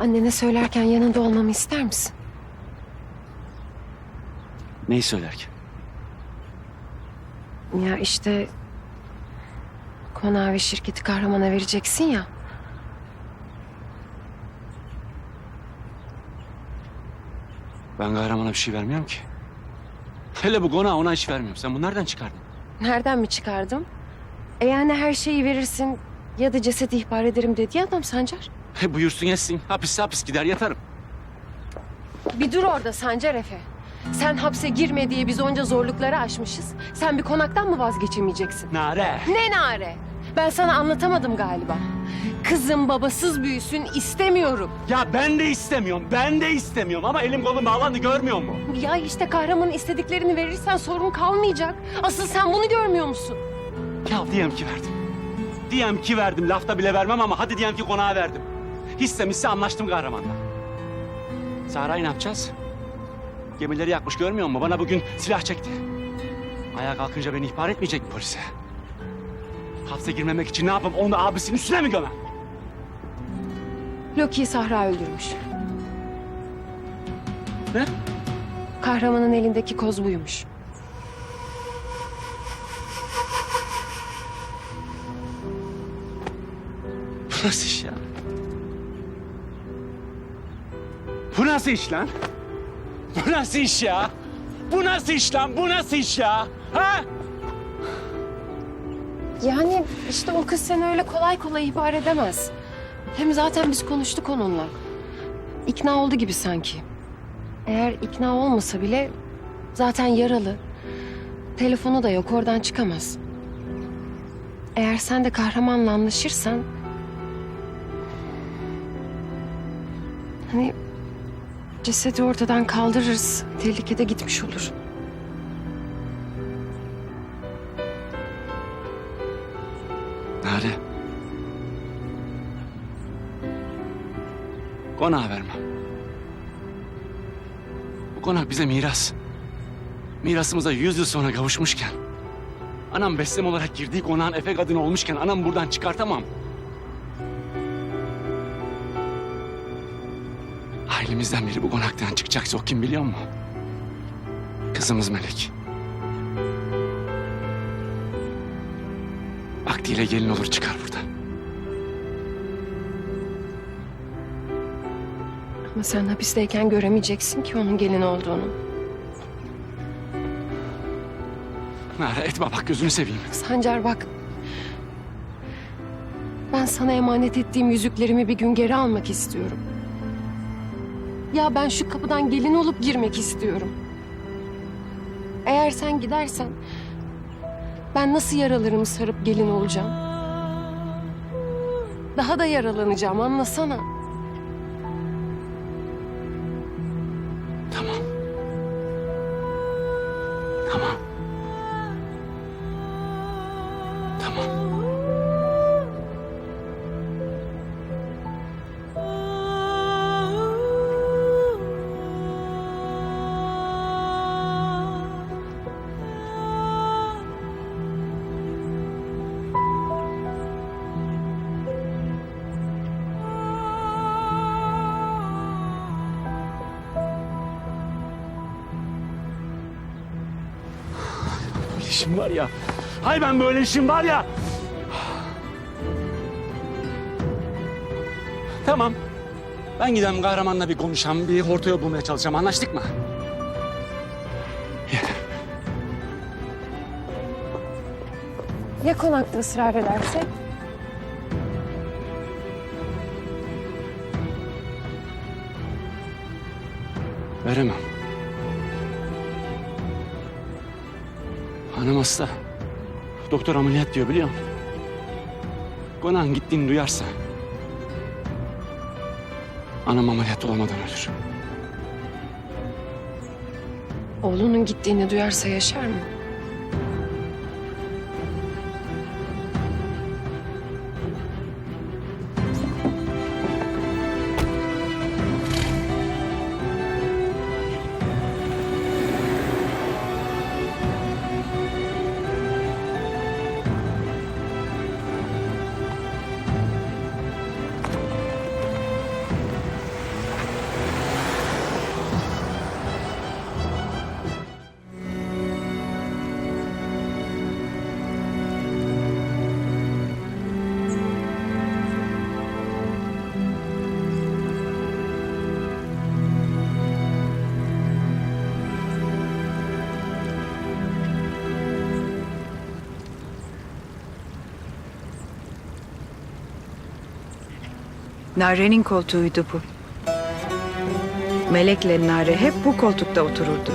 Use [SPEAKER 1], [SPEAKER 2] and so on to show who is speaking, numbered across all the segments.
[SPEAKER 1] Annene söylerken yanında olmamı ister misin?
[SPEAKER 2] Neyi söylerken?
[SPEAKER 1] Ya işte konağı ve şirketi kahramana vereceksin ya.
[SPEAKER 2] Ben kahramana bir şey vermiyorum ki. Hele bu konağı ona hiç vermiyorum. Sen bunu nereden çıkardın?
[SPEAKER 1] Nereden mi çıkardım? E yani her şeyi verirsin ya da cesedi ihbar ederim dedi adam Sancar.
[SPEAKER 2] He buyursun etsin. Hapis hapis gider yatarım.
[SPEAKER 1] Bir dur orada Sancar Efe. Sen hapse girme diye biz onca zorlukları aşmışız. Sen bir konaktan mı vazgeçemeyeceksin?
[SPEAKER 2] Nare.
[SPEAKER 1] Ne nare? Ben sana anlatamadım galiba. Kızım babasız büyüsün istemiyorum.
[SPEAKER 2] Ya ben de istemiyorum. Ben de istemiyorum ama elim kolum bağlandı görmüyor mu?
[SPEAKER 1] Ya işte kahramanın istediklerini verirsen sorun kalmayacak. Asıl sen bunu görmüyor musun?
[SPEAKER 2] Ya diyelim ki verdim. Diyelim ki verdim. Lafta bile vermem ama hadi diyelim ki konağa verdim. Hissem hisse anlaştım kahramanla. Sahra'yı ne yapacağız? Gemileri yakmış görmüyor musun? Bana bugün silah çekti. Ayağa kalkınca beni ihbar etmeyecek mi polise? Hapse girmemek için ne yapayım? Onu da abisinin üstüne mi gömem?
[SPEAKER 1] Loki'yi Sahra öldürmüş.
[SPEAKER 2] Ne?
[SPEAKER 1] Kahramanın elindeki koz buymuş.
[SPEAKER 2] Bu nasıl iş ya? Bu nasıl iş lan? Bu nasıl iş ya? Bu nasıl iş lan? Bu nasıl iş ya? Ha?
[SPEAKER 1] Yani işte o kız seni öyle kolay kolay ihbar edemez. Hem zaten biz konuştuk onunla. İkna oldu gibi sanki. Eğer ikna olmasa bile zaten yaralı. Telefonu da yok oradan çıkamaz. Eğer sen de kahramanla anlaşırsan... Hani cesedi ortadan kaldırırız. Tehlikede gitmiş olur.
[SPEAKER 2] Nare. Konağı vermem. Bu konak bize miras. Mirasımıza yüz yıl sonra kavuşmuşken... ...anam beslem olarak girdiği konağın efe kadını olmuşken... ...anamı buradan çıkartamam. Ailemizden biri bu konaktan çıkacaksa o kim biliyor musun? Kızımız Melek. Vaktiyle gelin olur çıkar buradan.
[SPEAKER 1] Ama sen hapisteyken göremeyeceksin ki onun gelin olduğunu.
[SPEAKER 2] Nare etme bak gözünü seveyim.
[SPEAKER 1] Sancar bak. Ben sana emanet ettiğim yüzüklerimi bir gün geri almak istiyorum. Ya ben şu kapıdan gelin olup girmek istiyorum. Eğer sen gidersen ben nasıl yaralarımı sarıp gelin olacağım? Daha da yaralanacağım anlasana.
[SPEAKER 2] İşim var ya. Hay ben böyle işim var ya. Tamam. Ben gidem kahramanla bir konuşam, bir yol bulmaya çalışacağım. Anlaştık mı? Yeter.
[SPEAKER 1] Ya konakta ısrar ederse?
[SPEAKER 2] Veremem. Hanım hasta. Doktor ameliyat diyor biliyor musun? Konağın gittiğini duyarsa... ...anam ameliyat olmadan ölür.
[SPEAKER 1] Oğlunun gittiğini duyarsa yaşar mı?
[SPEAKER 3] Nare'nin koltuğuydu bu. Melek'le Nare hep bu koltukta otururdu.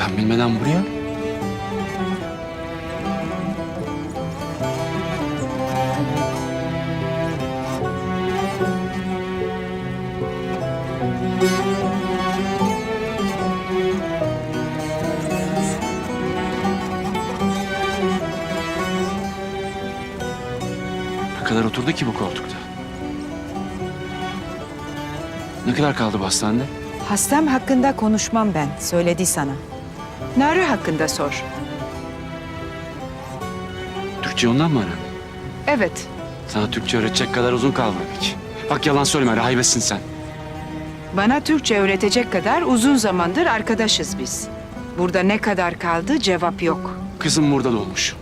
[SPEAKER 2] Ben bilmeden buraya. Kadar oturdu ki bu koltukta? Ne kadar kaldı bu hastanede?
[SPEAKER 3] Hastam hakkında konuşmam ben, söyledi sana. Nare hakkında sor.
[SPEAKER 2] Türkçe ondan mı öğrendin?
[SPEAKER 3] Evet,
[SPEAKER 2] Sana Türkçe öğretecek kadar uzun kalmadık. Bak yalan söyleme, rahibesin sen.
[SPEAKER 3] bana Türkçe öğretecek kadar uzun zamandır arkadaşız biz. Burada ne kadar kaldı cevap yok.
[SPEAKER 2] Kızım burada doğmuş.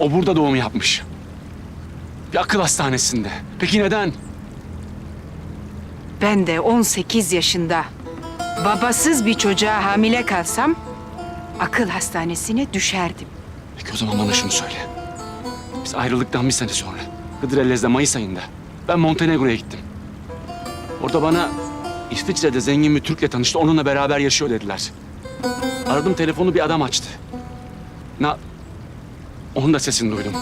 [SPEAKER 2] O burada doğum yapmış. Bir akıl hastanesinde. Peki neden?
[SPEAKER 3] Ben de 18 yaşında babasız bir çocuğa hamile kalsam akıl hastanesine düşerdim.
[SPEAKER 2] Peki o zaman bana şunu söyle. Biz ayrıldıktan bir sene sonra. Hıdrellez'de Mayıs ayında. Ben Montenegro'ya gittim. Orada bana İsviçre'de zengin bir Türk'le tanıştı. Onunla beraber yaşıyor dediler. Aradım telefonu bir adam açtı. Na... Onun da sesini duydum.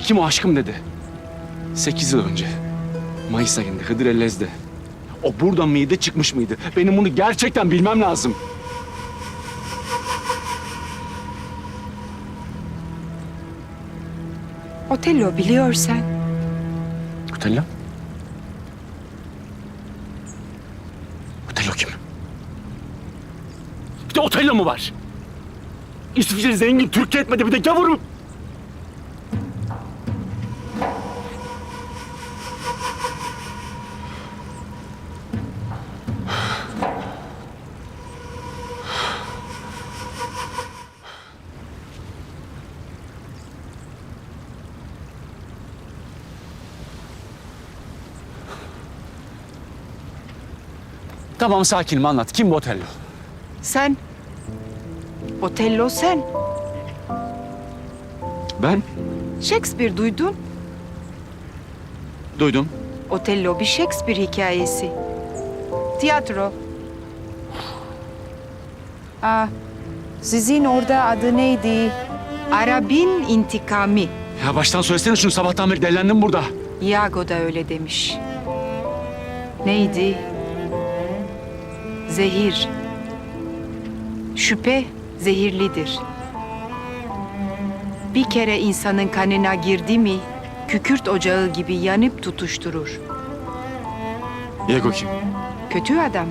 [SPEAKER 2] Kim o aşkım dedi. Sekiz yıl önce. Mayıs ayında Hıdrellez'de. O burada mıydı çıkmış mıydı? Benim bunu gerçekten bilmem lazım.
[SPEAKER 3] Otello biliyorsan
[SPEAKER 2] Otello? Otello kim? Bir de Otello mu var? İsviçre zengin Türkiye etmedi bir de gavur mu? Tamam sakinim anlat. Kim bu Otello?
[SPEAKER 3] sen Otello sen.
[SPEAKER 2] Ben
[SPEAKER 3] Shakespeare duydun.
[SPEAKER 2] duydum.
[SPEAKER 3] Otello bir Shakespeare hikayesi. Tiyatro. Aa, sizin orada adı neydi? Arabin intikami.
[SPEAKER 2] Ya baştan söylesene şunu sabahtan beri dellendim burada.
[SPEAKER 3] Iago da öyle demiş. Neydi? Zehir. Şüphe zehirlidir. Bir kere insanın kanına girdi mi, kükürt ocağı gibi yanıp tutuşturur.
[SPEAKER 2] Diego kim?
[SPEAKER 3] Kötü adam.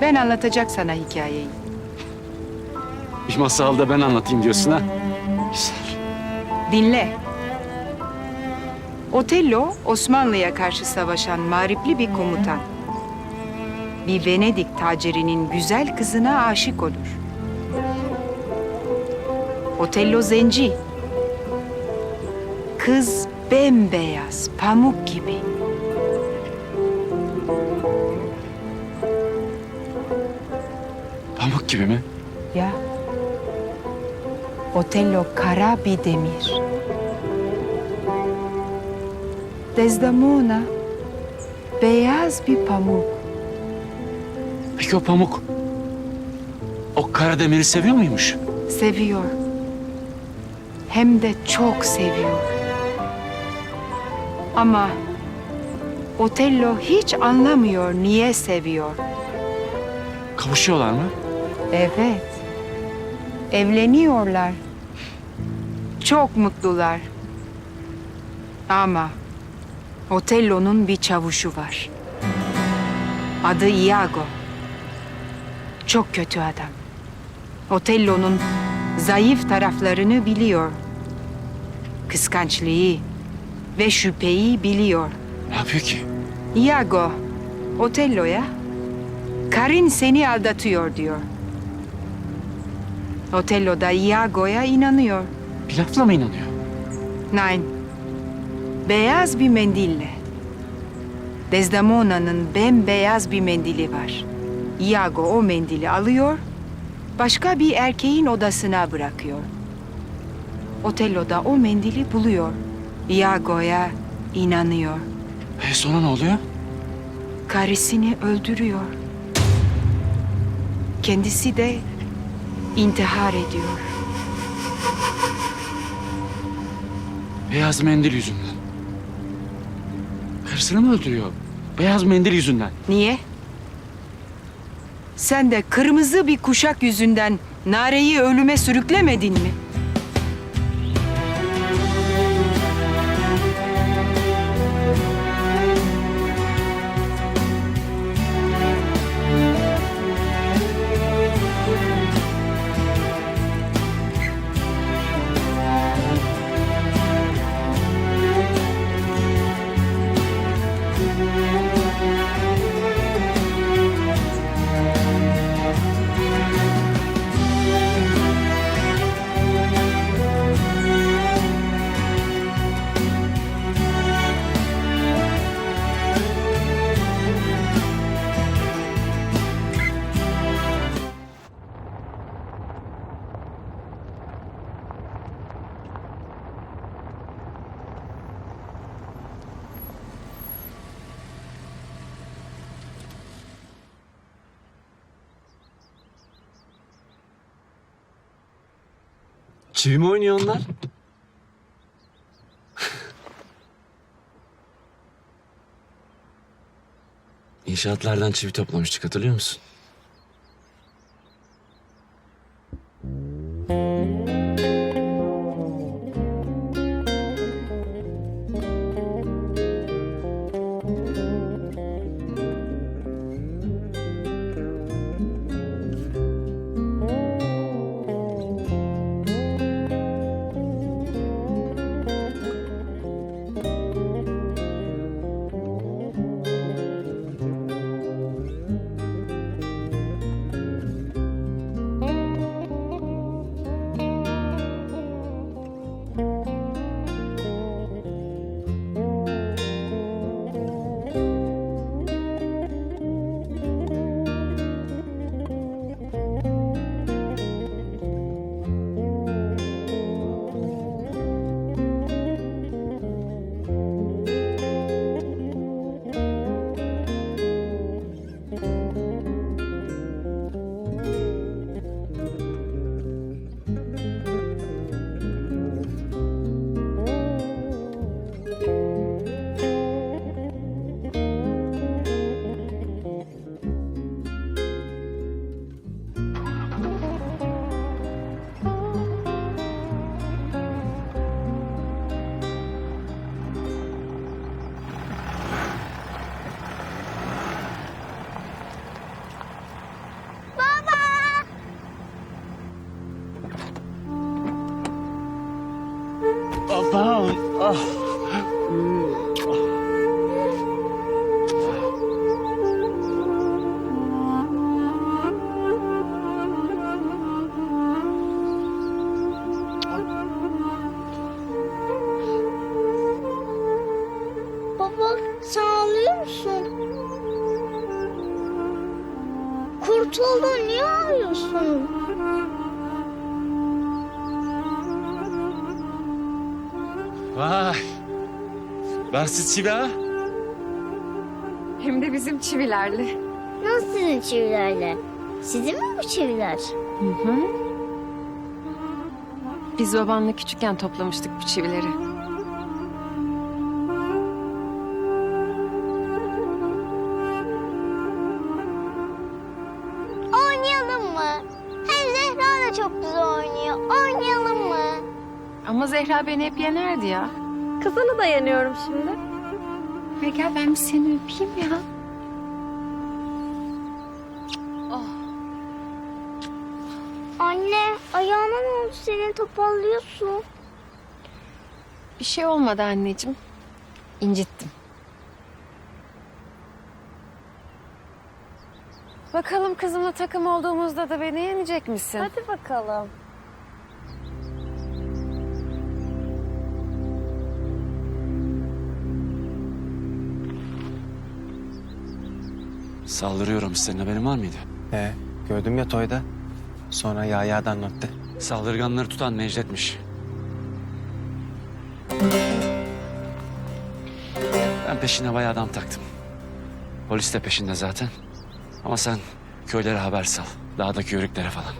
[SPEAKER 3] Ben anlatacak sana hikayeyi.
[SPEAKER 2] Bir masalda ben anlatayım diyorsun ha. Güzel.
[SPEAKER 3] Dinle. Otello, Osmanlı'ya karşı savaşan mağripli bir komutan. Bir Venedik tacirinin güzel kızına aşık olur. Otello zenci. Kız bembeyaz, pamuk gibi.
[SPEAKER 2] Pamuk gibi mi?
[SPEAKER 3] Ya. Otello kara bir demir. Desdemona beyaz bir pamuk.
[SPEAKER 2] Peki o pamuk o Karademir'i seviyor muymuş?
[SPEAKER 3] Seviyor. Hem de çok seviyor. Ama Otello hiç anlamıyor niye seviyor.
[SPEAKER 2] Kavuşuyorlar mı?
[SPEAKER 3] Evet. Evleniyorlar. Çok mutlular. Ama Otello'nun bir çavuşu var. Adı Iago. Çok kötü adam. Otello'nun zayıf taraflarını biliyor. Kıskançlığı ve şüpheyi biliyor.
[SPEAKER 2] Ne yapıyor ki?
[SPEAKER 3] Iago, Otello'ya karın seni aldatıyor diyor. Otello da Iago'ya inanıyor.
[SPEAKER 2] Bir lafla mı inanıyor?
[SPEAKER 3] Nein. Beyaz bir mendille. Desdemona'nın bembeyaz bir mendili var. Iago o mendili alıyor, başka bir erkeğin odasına bırakıyor. Otello'da o mendili buluyor. Iago'ya inanıyor.
[SPEAKER 2] E sonra ne oluyor?
[SPEAKER 3] Karısını öldürüyor. Kendisi de intihar ediyor.
[SPEAKER 2] Beyaz mendil yüzünden. Karısını mı öldürüyor? Beyaz mendil yüzünden.
[SPEAKER 3] Niye? Sen de kırmızı bir kuşak yüzünden Nare'yi ölüme sürüklemedin mi?
[SPEAKER 2] Çivi mi oynuyor onlar?
[SPEAKER 4] İnşaatlardan çivi toplamıştık hatırlıyor musun?
[SPEAKER 2] Babam. Ha?
[SPEAKER 1] Hem de bizim çivilerle.
[SPEAKER 5] Nasıl sizin çivilerle? Sizin mi bu çiviler?
[SPEAKER 1] Hı hı. Biz babanla küçükken toplamıştık bu çivileri.
[SPEAKER 5] Oynayalım mı? Hem Zehra da çok güzel oynuyor. Oynayalım mı?
[SPEAKER 1] Ama Zehra beni hep yenerdi ya.
[SPEAKER 6] Kızını da yeniyorum şimdi.
[SPEAKER 1] Ve gel ben bir seni öpeyim ya.
[SPEAKER 5] Anne ayağına ne oldu senin topallıyorsun?
[SPEAKER 1] Bir şey olmadı anneciğim. İncittim. Bakalım kızımla takım olduğumuzda da beni yenecek misin?
[SPEAKER 6] Hadi bakalım.
[SPEAKER 2] Saldırıyorum senin haberin var mıydı?
[SPEAKER 7] He, gördüm ya toyda. Sonra Yahya da anlattı.
[SPEAKER 2] Saldırganları tutan Necdet'miş. Ben peşine bayağı adam taktım. Polis de peşinde zaten. Ama sen köylere haber sal. Dağdaki yörüklere falan.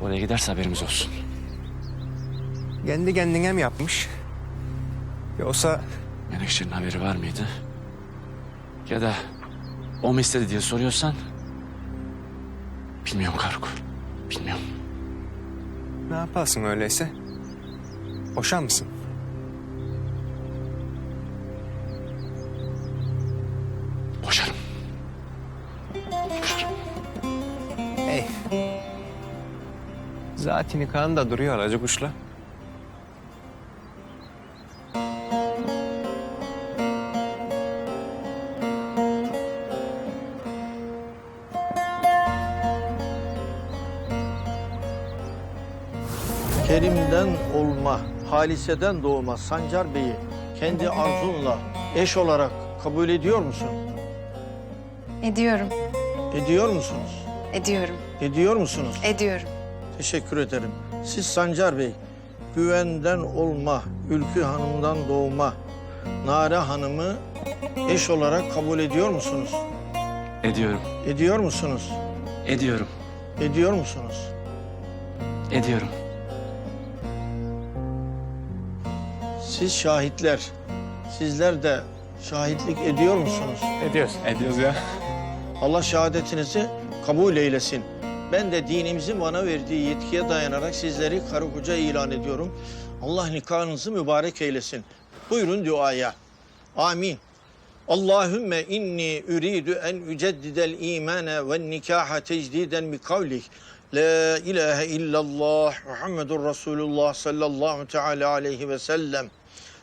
[SPEAKER 2] Oraya giderse haberimiz olsun.
[SPEAKER 7] Kendi kendine mi yapmış? Yoksa
[SPEAKER 2] Menekşe'nin haberi var mıydı? Ya da o mu istedi diye soruyorsan... Bilmiyorum Karuk. Bilmiyorum.
[SPEAKER 7] ne yaparsın öyleyse? Boşan mısın?
[SPEAKER 2] Boşarım.
[SPEAKER 7] Ey. Zatini kan da duruyor aracı kuşla.
[SPEAKER 8] Halise'den doğma Sancar Bey'i kendi arzunla eş olarak kabul ediyor musun?
[SPEAKER 9] Ediyorum,
[SPEAKER 8] Ediyor musunuz?
[SPEAKER 9] ediyorum,
[SPEAKER 8] Ediyor musunuz?
[SPEAKER 9] ediyorum.
[SPEAKER 8] Teşekkür ederim. Siz Sancar Bey, güvenden olma, Ülkü Hanım'dan doğma Nare Hanım'ı eş olarak kabul ediyor musunuz?
[SPEAKER 2] Ediyorum.
[SPEAKER 8] Ediyor musunuz?
[SPEAKER 2] Ediyorum.
[SPEAKER 8] Ediyor musunuz?
[SPEAKER 2] Ediyorum.
[SPEAKER 8] Siz şahitler, sizler de şahitlik ediyor musunuz?
[SPEAKER 7] Ediyoruz. Ediyoruz ya.
[SPEAKER 8] Allah şehadetinizi kabul eylesin. Ben de dinimizin bana verdiği yetkiye dayanarak sizleri karı koca ilan ediyorum. Allah nikahınızı mübarek eylesin. Buyurun duaya. Amin. Allahümme inni üridü en üceddidel imane ve nikaha tecdiden bi kavlik. La ilahe illallah Muhammedur Resulullah sallallahu teala aleyhi ve sellem.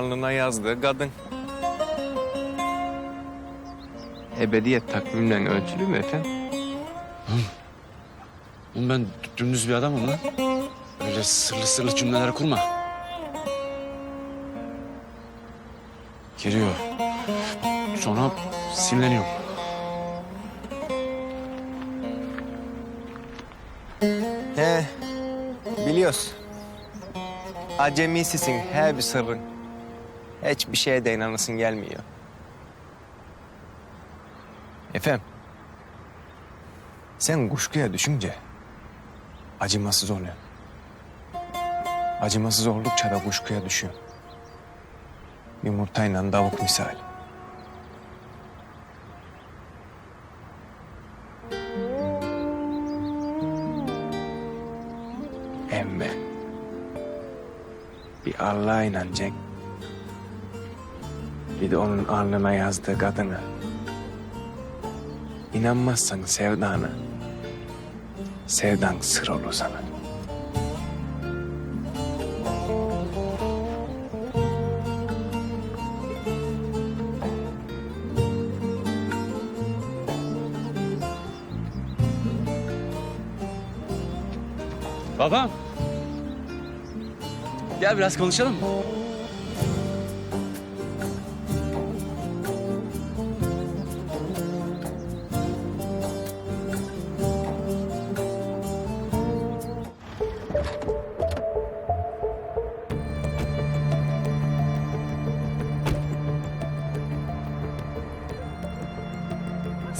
[SPEAKER 7] alnına yazdığı kadın. Ebediyet takvimle ölçülü mü efendim?
[SPEAKER 2] Oğlum ben dümdüz bir adamım lan. Öyle sırlı sırlı cümleler kurma. Geliyor. Sonra sinirleniyorum.
[SPEAKER 7] He, biliyoruz. Acemisisin her bir sırrın. Hiçbir şeye de inanasın gelmiyor. Efendim, sen kuşkuya düşünce acımasız oluyor. Acımasız oldukça da kuşkuya düşüyor. Yumurtayla tavuk misali. Emme. Bir Allah'a inanacaksın. Bir de onun alnına yazdığı kadına. İnanmazsan sevdana. Sevdan sır olur sana.
[SPEAKER 2] Babam. Gel biraz konuşalım.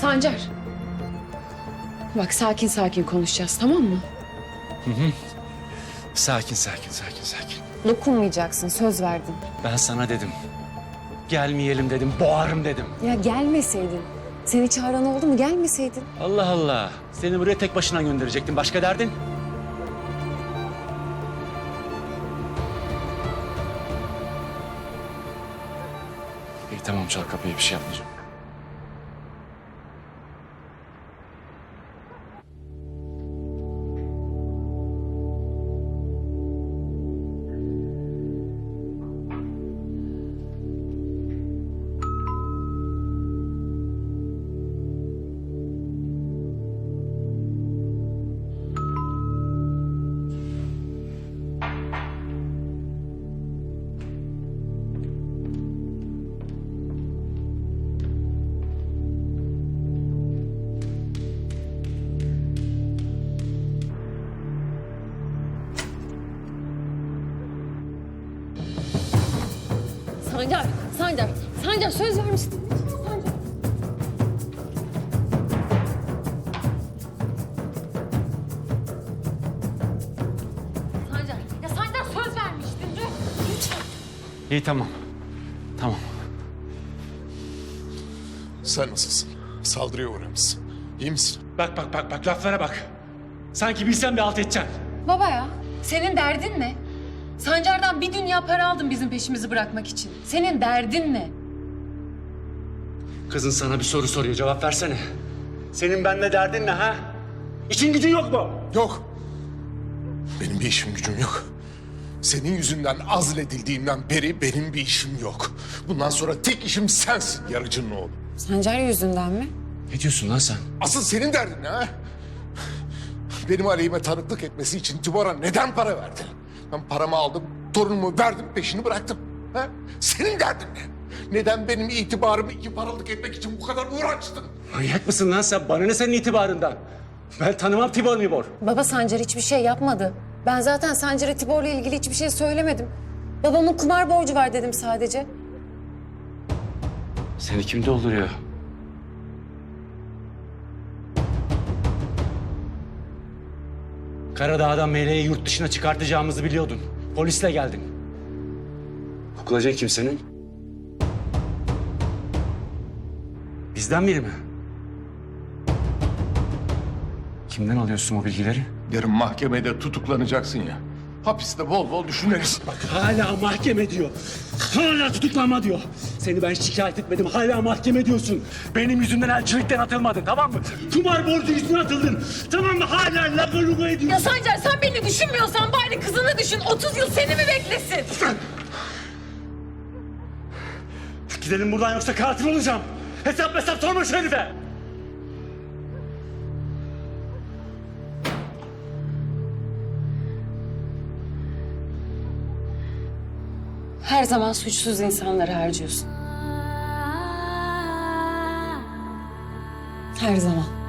[SPEAKER 1] Sancar. Bak sakin sakin konuşacağız tamam mı?
[SPEAKER 2] Sakin sakin sakin sakin.
[SPEAKER 1] Dokunmayacaksın söz verdin.
[SPEAKER 2] Ben sana dedim. Gelmeyelim dedim, boğarım dedim.
[SPEAKER 1] Ya gelmeseydin. Seni çağıran oldu mu gelmeseydin.
[SPEAKER 2] Allah Allah. Seni buraya tek başına gönderecektim. Başka derdin? İyi tamam çal kapıyı bir şey yapmayacağım.
[SPEAKER 1] Vermiştin. Sancar. Ya Sancar söz vermiştin. Lütfen.
[SPEAKER 2] İyi tamam. Tamam.
[SPEAKER 10] Sen nasılsın? Saldırıya uğramışsın. İyi misin?
[SPEAKER 2] Bak bak bak bak laflara bak. Sanki bilsem bir alt edeceğim.
[SPEAKER 1] Baba ya, senin derdin ne? Sancar'dan bir dünya para aldın bizim peşimizi bırakmak için. Senin derdin ne?
[SPEAKER 2] Kızın sana bir soru soruyor cevap versene. Senin benimle derdin ne ha? İşin gücün yok mu?
[SPEAKER 10] Yok. Benim bir işim gücüm yok. Senin yüzünden azledildiğimden beri benim bir işim yok. Bundan sonra tek işim sensin yarıcının oğlu.
[SPEAKER 1] Sancar yüzünden mi?
[SPEAKER 4] Ne diyorsun lan sen?
[SPEAKER 10] Asıl senin derdin ne ha? Benim aleyhime tanıklık etmesi için Tübor'a neden para verdin? Ben paramı aldım, torunumu verdim, peşini bıraktım. Ha? Senin derdin ne? Neden benim itibarımı iki paralık etmek için bu kadar uğraştın?
[SPEAKER 2] Manyak mısın lan sen? Bana ne senin itibarından? Ben tanımam Tibor Mibor.
[SPEAKER 1] Baba Sancar hiçbir şey yapmadı. Ben zaten Sancar'a Tibor'la ilgili hiçbir şey söylemedim. Babamın kumar borcu var dedim sadece.
[SPEAKER 2] Seni kim dolduruyor? Karadağ'dan meleği yurt dışına çıkartacağımızı biliyordun. Polisle geldin. Kukulacak kimsenin? Bizden biri mi? Kimden alıyorsun o bilgileri?
[SPEAKER 10] Yarın mahkemede tutuklanacaksın ya. Hapiste bol bol düşüneriz. Bak
[SPEAKER 2] Hala mahkeme diyor. Hala tutuklanma diyor. Seni ben şikayet etmedim. Hala mahkeme diyorsun. Benim yüzümden elçilikten atılmadın tamam mı? Kumar borcu yüzünden atıldın. Tamam mı? Hala lafı lugu ediyorsun.
[SPEAKER 1] Ya Sancar sen beni düşünmüyorsan bari kızını düşün. 30 yıl seni mi beklesin?
[SPEAKER 2] Gidelim buradan yoksa katil olacağım. Hesap hesap sorma şu herife.
[SPEAKER 1] Her zaman suçsuz insanları harcıyorsun. Her zaman.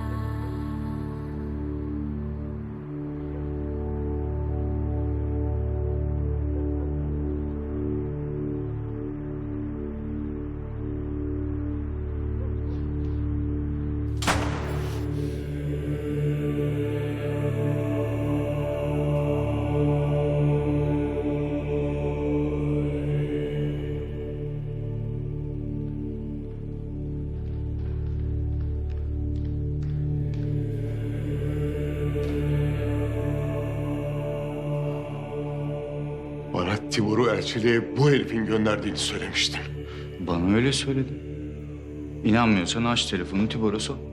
[SPEAKER 10] Tibor'u elçiliğe bu herifin gönderdiğini söylemiştin.
[SPEAKER 11] Bana öyle söyledi. İnanmıyorsan aç telefonu Tibor'a sor.